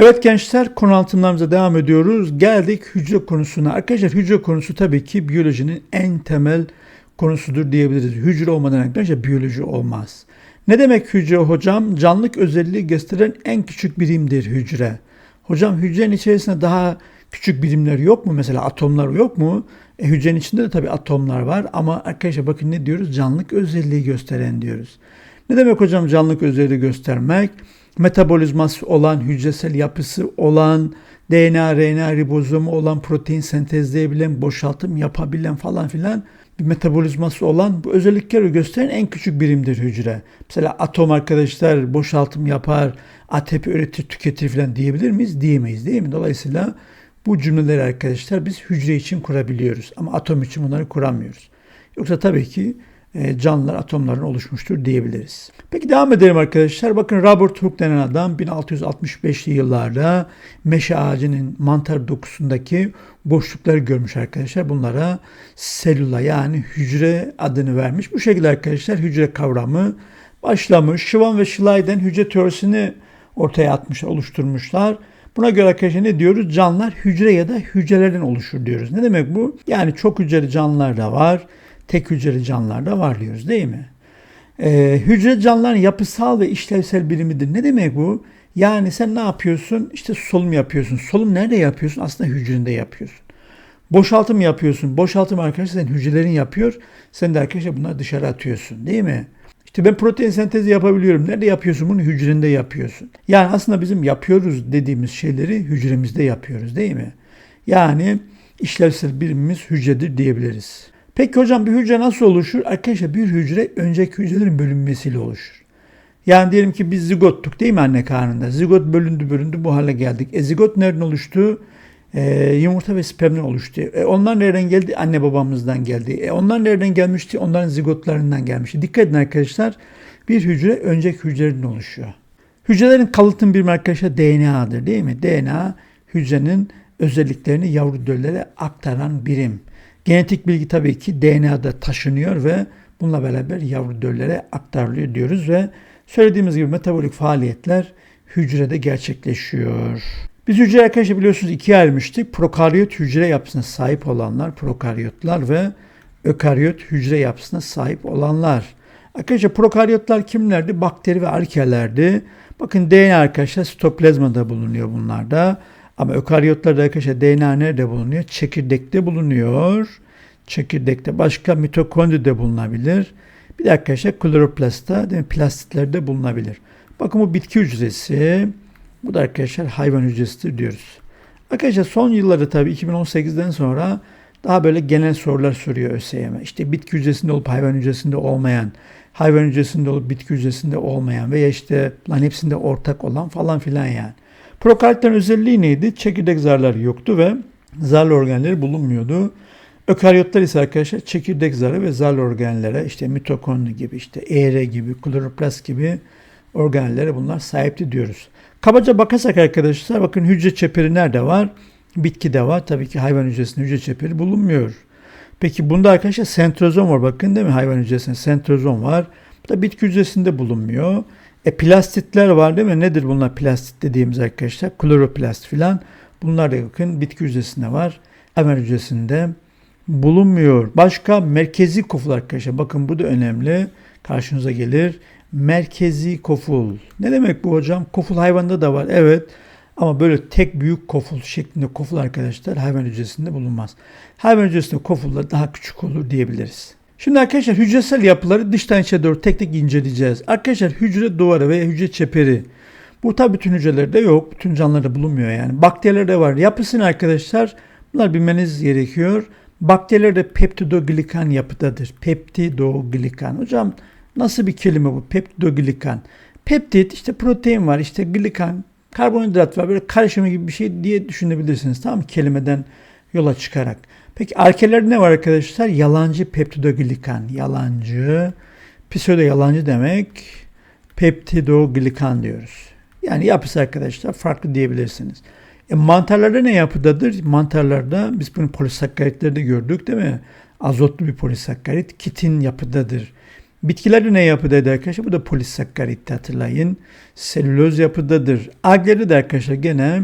Evet gençler konu altınlarımıza devam ediyoruz. Geldik hücre konusuna. Arkadaşlar hücre konusu tabii ki biyolojinin en temel konusudur diyebiliriz. Hücre olmadan arkadaşlar biyoloji olmaz. Ne demek hücre hocam? Canlılık özelliği gösteren en küçük birimdir hücre. Hocam hücrenin içerisinde daha küçük birimler yok mu? Mesela atomlar yok mu? E, hücrenin içinde de tabii atomlar var ama arkadaşlar bakın ne diyoruz? Canlılık özelliği gösteren diyoruz. Ne demek hocam canlılık özelliği göstermek? Metabolizması olan, hücresel yapısı olan, DNA, RNA ribozomu olan, protein sentezleyebilen, boşaltım yapabilen falan filan bir metabolizması olan bu özellikleri gösteren en küçük birimdir hücre. Mesela atom arkadaşlar boşaltım yapar, ATP üretir, tüketir falan diyebilir miyiz? Diyemeyiz değil mi? Dolayısıyla bu cümleleri arkadaşlar biz hücre için kurabiliyoruz ama atom için bunları kuramıyoruz. Yoksa tabii ki canlılar atomların oluşmuştur diyebiliriz. Peki devam edelim arkadaşlar. Bakın Robert Hooke denen adam 1665'li yıllarda meşe ağacının mantar dokusundaki boşlukları görmüş arkadaşlar. Bunlara selüla yani hücre adını vermiş. Bu şekilde arkadaşlar hücre kavramı başlamış. Schwann ve Schleiden hücre teorisini ortaya atmış, oluşturmuşlar. Buna göre arkadaşlar ne diyoruz? Canlılar hücre ya da hücrelerden oluşur diyoruz. Ne demek bu? Yani çok hücreli canlılar da var tek hücreli canlılarda var diyoruz değil mi? Ee, hücre canlıların yapısal ve işlevsel birimidir. Ne demek bu? Yani sen ne yapıyorsun? İşte solum yapıyorsun. Solum nerede yapıyorsun? Aslında hücrende yapıyorsun. Boşaltım yapıyorsun. Boşaltım arkadaşlar sen hücrelerin yapıyor. Sen de arkadaşlar bunları dışarı atıyorsun değil mi? İşte ben protein sentezi yapabiliyorum. Nerede yapıyorsun bunu? Hücrende yapıyorsun. Yani aslında bizim yapıyoruz dediğimiz şeyleri hücremizde yapıyoruz değil mi? Yani işlevsel birimimiz hücredir diyebiliriz. Peki hocam bir hücre nasıl oluşur? Arkadaşlar bir hücre önceki hücrelerin bölünmesiyle oluşur. Yani diyelim ki biz zigottuk değil mi anne karnında? Zigot bölündü bölündü bu hale geldik. E zigot nereden oluştu? E, yumurta ve spermden oluştu. E, onlar nereden geldi? Anne babamızdan geldi. E, onlar nereden gelmişti? Onların zigotlarından gelmişti. Dikkat edin arkadaşlar. Bir hücre önceki hücreden oluşuyor. Hücrelerin kalıtım birimi arkadaşlar DNA'dır değil mi? DNA hücrenin özelliklerini yavru döllere aktaran birim. Genetik bilgi tabii ki DNA'da taşınıyor ve bununla beraber yavru döllere aktarılıyor diyoruz ve söylediğimiz gibi metabolik faaliyetler hücrede gerçekleşiyor. Biz hücre arkadaşlar biliyorsunuz ikiye ayırmıştık. Prokaryot hücre yapısına sahip olanlar, prokaryotlar ve ökaryot hücre yapısına sahip olanlar. Arkadaşlar prokaryotlar kimlerdi? Bakteri ve arkelerdi. Bakın DNA arkadaşlar sitoplazmada bulunuyor bunlarda. Ama ökaryotlarda arkadaşlar DNA nerede bulunuyor? Çekirdekte bulunuyor. Çekirdekte başka mitokondride bulunabilir. Bir de arkadaşlar kloroplastta, değil mi? plastitlerde bulunabilir. Bakın bu bitki hücresi. Bu da arkadaşlar hayvan hücresidir diyoruz. Arkadaşlar son yıllarda tabii 2018'den sonra daha böyle genel sorular soruyor ÖSYM. İşte bitki hücresinde olup hayvan hücresinde olmayan, hayvan hücresinde olup bitki hücresinde olmayan veya işte lan hepsinde ortak olan falan filan yani. Prokaryotların özelliği neydi? Çekirdek zarları yoktu ve zarlı organları bulunmuyordu. Ökaryotlar ise arkadaşlar çekirdek zarı ve zarlı organlara işte mitokondri gibi işte ER gibi kloroplast gibi organellere bunlar sahipti diyoruz. Kabaca bakarsak arkadaşlar bakın hücre çeperi nerede var? Bitki de var. Tabii ki hayvan hücresinde hücre çeperi bulunmuyor. Peki bunda arkadaşlar sentrozom var. Bakın değil mi? Hayvan hücresinde sentrozom var. Bu da bitki hücresinde bulunmuyor. E plastitler var değil mi? Nedir bunlar plastit dediğimiz arkadaşlar? Kloroplast filan. Bunlar da bakın bitki hücresinde var. Hayvan hücresinde bulunmuyor. Başka merkezi koful arkadaşlar. Bakın bu da önemli. Karşınıza gelir. Merkezi koful. Ne demek bu hocam? Koful hayvanda da var. Evet. Ama böyle tek büyük koful şeklinde koful arkadaşlar hayvan hücresinde bulunmaz. Hayvan hücresinde kofullar daha küçük olur diyebiliriz. Şimdi arkadaşlar hücresel yapıları dıştan içe doğru tek tek inceleyeceğiz. Arkadaşlar hücre duvarı veya hücre çeperi. Bu tabi bütün hücrelerde yok. Bütün canlılarda bulunmuyor yani. Bakterilerde var. Yapısını arkadaşlar bunlar bilmeniz gerekiyor. Bakterilerde peptidoglikan yapıdadır. Peptidoglikan. Hocam nasıl bir kelime bu? Peptidoglikan. Peptit işte protein var işte glikan karbonhidrat var böyle karışımı gibi bir şey diye düşünebilirsiniz tamam mı? Kelimeden yola çıkarak. Peki arkeler ne var arkadaşlar? Yalancı peptidoglikan. Yalancı. Pseudo yalancı demek. Peptidoglikan diyoruz. Yani yapısı arkadaşlar farklı diyebilirsiniz. E, mantarlarda ne yapıdadır? Mantarlarda biz bunu polisakaritlerde gördük değil mi? Azotlu bir polisakkarit kitin yapıdadır. Bitkiler ne yapıdaydı arkadaşlar? Bu da polisakkarit hatırlayın. Selüloz yapıdadır. Agleri de arkadaşlar gene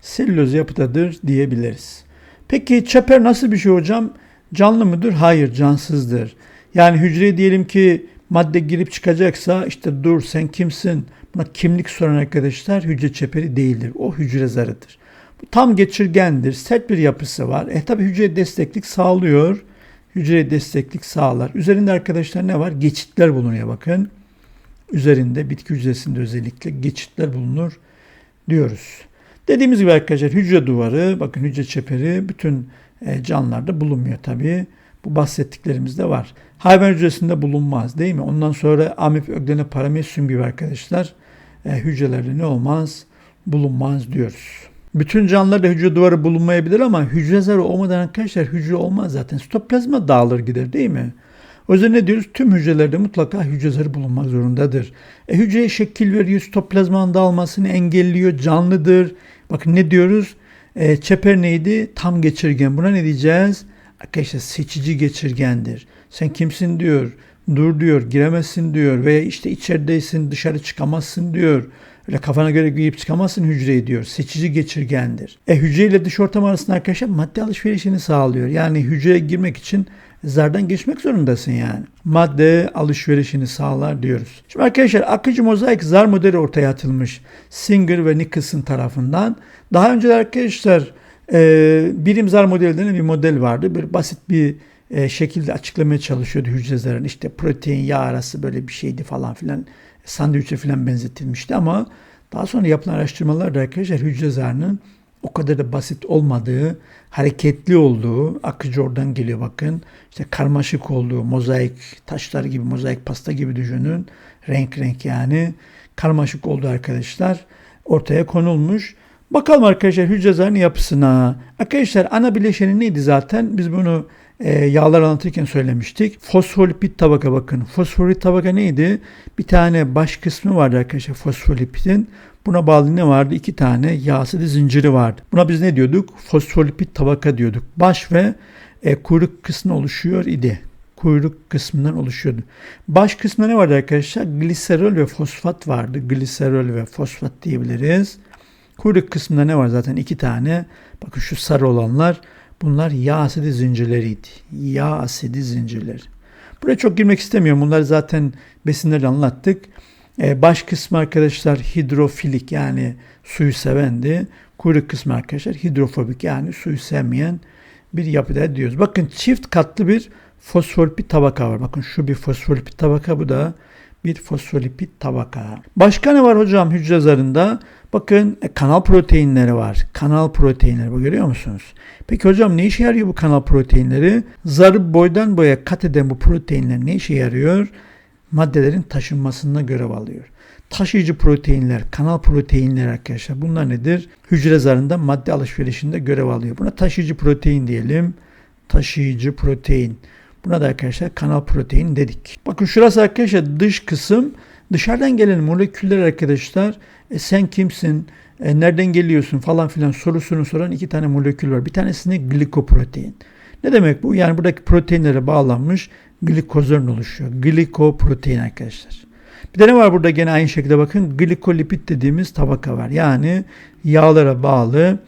selüloz yapıdadır diyebiliriz. Peki çeper nasıl bir şey hocam? Canlı mıdır? Hayır cansızdır. Yani hücreye diyelim ki madde girip çıkacaksa işte dur sen kimsin? Buna kimlik soran arkadaşlar hücre çeperi değildir. O hücre zarıdır. Bu tam geçirgendir. Sert bir yapısı var. E tabi hücreye desteklik sağlıyor. Hücreye desteklik sağlar. Üzerinde arkadaşlar ne var? Geçitler bulunuyor bakın. Üzerinde bitki hücresinde özellikle geçitler bulunur diyoruz. Dediğimiz gibi arkadaşlar hücre duvarı, bakın hücre çeperi bütün e, canlılarda bulunmuyor tabii. Bu bahsettiklerimiz de var. Hayvan hücresinde bulunmaz değil mi? Ondan sonra amip öglene paramesyum gibi arkadaşlar e, hücrelerde ne olmaz? Bulunmaz diyoruz. Bütün canlılarda hücre duvarı bulunmayabilir ama hücre zarı olmadan arkadaşlar hücre olmaz zaten. Sitoplazma dağılır gider değil mi? O yüzden ne diyoruz? Tüm hücrelerde mutlaka hücre zarı bulunmak zorundadır. E, hücreye şekil veriyor, sitoplazmanın dağılmasını engelliyor, canlıdır. Bakın ne diyoruz? E, çeper neydi? Tam geçirgen. Buna ne diyeceğiz? Arkadaşlar seçici geçirgendir. Sen kimsin diyor. Dur diyor. Giremezsin diyor. Veya işte içerideysin dışarı çıkamazsın diyor. Öyle kafana göre girip çıkamazsın hücreyi diyor. Seçici geçirgendir. E hücre ile dış ortam arasında arkadaşlar madde alışverişini sağlıyor. Yani hücreye girmek için zardan geçmek zorundasın yani. Madde alışverişini sağlar diyoruz. Şimdi arkadaşlar akıcı mozaik zar modeli ortaya atılmış. Singer ve Nicholson tarafından. Daha önce arkadaşlar e, birim zar modeli denen bir model vardı. Böyle basit bir e, şekilde açıklamaya çalışıyordu hücre zarını. İşte protein, yağ arası böyle bir şeydi falan filan. Sandviçe filan benzetilmişti ama daha sonra yapılan araştırmalarda arkadaşlar hücre zarının o kadar da basit olmadığı, hareketli olduğu, akıcı oradan geliyor bakın. İşte karmaşık olduğu, mozaik taşlar gibi, mozaik pasta gibi düşünün. Renk renk yani. Karmaşık olduğu arkadaşlar ortaya konulmuş. Bakalım arkadaşlar hücre zarının yapısına. Arkadaşlar ana bileşeni neydi zaten? Biz bunu e, yağlar anlatırken söylemiştik. Fosfolipid tabaka bakın. Fosfolipid tabaka neydi? Bir tane baş kısmı vardı arkadaşlar fosfolipidin. Buna bağlı ne vardı? İki tane yağ zinciri vardı. Buna biz ne diyorduk? Fosfolipid tabaka diyorduk. Baş ve e, kuyruk kısmı oluşuyor idi. Kuyruk kısmından oluşuyordu. Baş kısmında ne vardı arkadaşlar? Gliserol ve fosfat vardı. Gliserol ve fosfat diyebiliriz. Kuyruk kısmında ne var zaten? iki tane. Bakın şu sarı olanlar bunlar yağ asidi zincirleriydi. Yağ asidi zincirleri. Buraya çok girmek istemiyorum. Bunları zaten besinleri anlattık. Ee, baş kısmı arkadaşlar hidrofilik yani suyu sevendi. Kuyruk kısmı arkadaşlar hidrofobik yani suyu sevmeyen bir yapıda diyoruz. Bakın çift katlı bir fosfolipid tabaka var. Bakın şu bir fosfolipid tabaka bu da bir fosfolipid tabaka. Başka ne var hocam hücre zarında? Bakın e, kanal proteinleri var. Kanal proteinleri bu görüyor musunuz? Peki hocam ne işe yarıyor bu kanal proteinleri? Zarı boydan boya kat eden bu proteinler ne işe yarıyor? Maddelerin taşınmasına görev alıyor. Taşıyıcı proteinler, kanal proteinleri arkadaşlar bunlar nedir? Hücre zarında madde alışverişinde görev alıyor. Buna taşıyıcı protein diyelim. Taşıyıcı protein. Buna da arkadaşlar kanal protein dedik. Bakın şurası arkadaşlar dış kısım. Dışarıdan gelen moleküller arkadaşlar e, sen kimsin, e, nereden geliyorsun falan filan sorusunu soran iki tane molekül var. Bir tanesine glikoprotein. Ne demek bu? Yani buradaki proteinlere bağlanmış glikozların oluşuyor. Glikoprotein arkadaşlar. Bir de ne var burada gene aynı şekilde bakın glikolipid dediğimiz tabaka var. Yani yağlara bağlı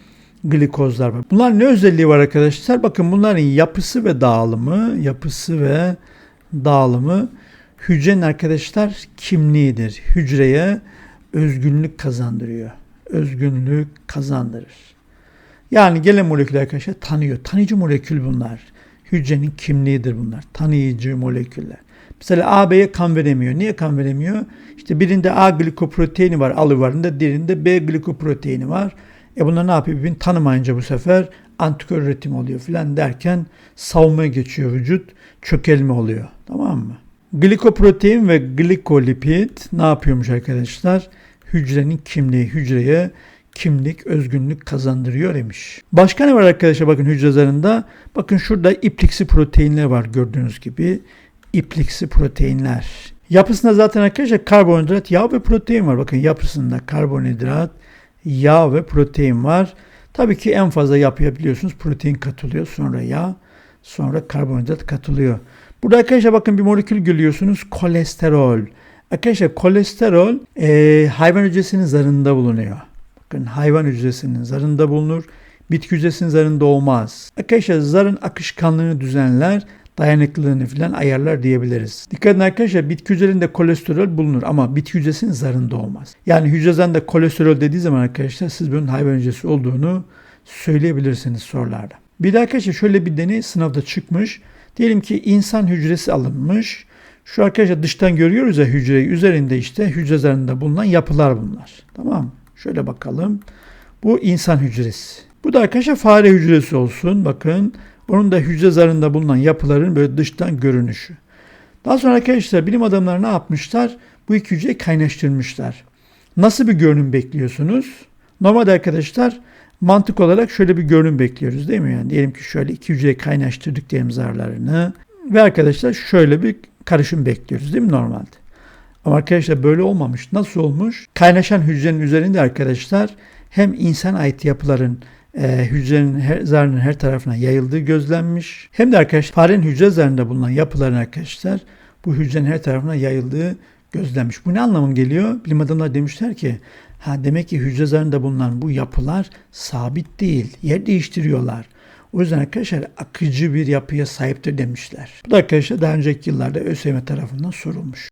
glikozlar var. Bunlar ne özelliği var arkadaşlar? Bakın bunların yapısı ve dağılımı, yapısı ve dağılımı hücrenin arkadaşlar kimliğidir. Hücreye özgünlük kazandırıyor. Özgünlük kazandırır. Yani gelen molekül arkadaşlar tanıyor. Tanıyıcı molekül bunlar. Hücrenin kimliğidir bunlar. Tanıyıcı moleküller. Mesela A, B'ye kan veremiyor. Niye kan veremiyor? İşte birinde A glikoproteini var alıvarında, diğerinde B glikoproteini var. E bunlar ne yapıyor? Birbirini tanımayınca bu sefer antikor üretim oluyor filan derken savunmaya geçiyor vücut. Çökelme oluyor. Tamam mı? Glikoprotein ve glikolipid ne yapıyormuş arkadaşlar? Hücrenin kimliği, hücreye kimlik, özgünlük kazandırıyor demiş. Başka ne var arkadaşlar bakın hücre zarında? Bakın şurada ipliksi proteinler var gördüğünüz gibi. İpliksi proteinler. Yapısında zaten arkadaşlar karbonhidrat, yağ ve protein var. Bakın yapısında karbonhidrat, yağ ve protein var. Tabii ki en fazla yapıyabiliyorsunuz. Protein katılıyor, sonra yağ, sonra karbonhidrat katılıyor. Burada arkadaşlar bakın bir molekül görüyorsunuz. Kolesterol. Arkadaşlar kolesterol e, hayvan hücresinin zarında bulunuyor. Bakın hayvan hücresinin zarında bulunur. Bitki hücresinin zarında olmaz. Arkadaşlar zarın akışkanlığını düzenler, dayanıklılığını falan ayarlar diyebiliriz. Dikkat edin arkadaşlar bitki hücrelerinde kolesterol bulunur ama bitki hücresinin zarında olmaz. Yani hücre zarında kolesterol dediği zaman arkadaşlar siz bunun hayvan hücresi olduğunu söyleyebilirsiniz sorularda. Bir de arkadaşlar şöyle bir deney sınavda çıkmış. Diyelim ki insan hücresi alınmış. Şu arkadaşlar dıştan görüyoruz ya hücreyi. Üzerinde işte hücre zarında bulunan yapılar bunlar. Tamam? Şöyle bakalım. Bu insan hücresi. Bu da arkadaşlar fare hücresi olsun. Bakın onun da hücre zarında bulunan yapıların böyle dıştan görünüşü. Daha sonra arkadaşlar bilim adamları ne yapmışlar? Bu iki hücreyi kaynaştırmışlar. Nasıl bir görünüm bekliyorsunuz? Normalde arkadaşlar mantık olarak şöyle bir görünüm bekliyoruz değil mi? Yani diyelim ki şöyle iki hücreyi kaynaştırdık diyelim zarlarını ve arkadaşlar şöyle bir karışım bekliyoruz değil mi normalde? Ama arkadaşlar böyle olmamış. Nasıl olmuş? Kaynaşan hücrenin üzerinde arkadaşlar hem insan ait yapıların e, hücrenin her, zarının her tarafına yayıldığı gözlenmiş. Hem de arkadaşlar farenin hücre zarında bulunan yapıların arkadaşlar bu hücrenin her tarafına yayıldığı gözlenmiş. Bu ne anlamı geliyor? Bilim adamları demişler ki ha demek ki hücre zarında bulunan bu yapılar sabit değil. Yer değiştiriyorlar. O yüzden arkadaşlar akıcı bir yapıya sahiptir demişler. Bu da arkadaşlar daha önceki yıllarda ÖSYM tarafından sorulmuş.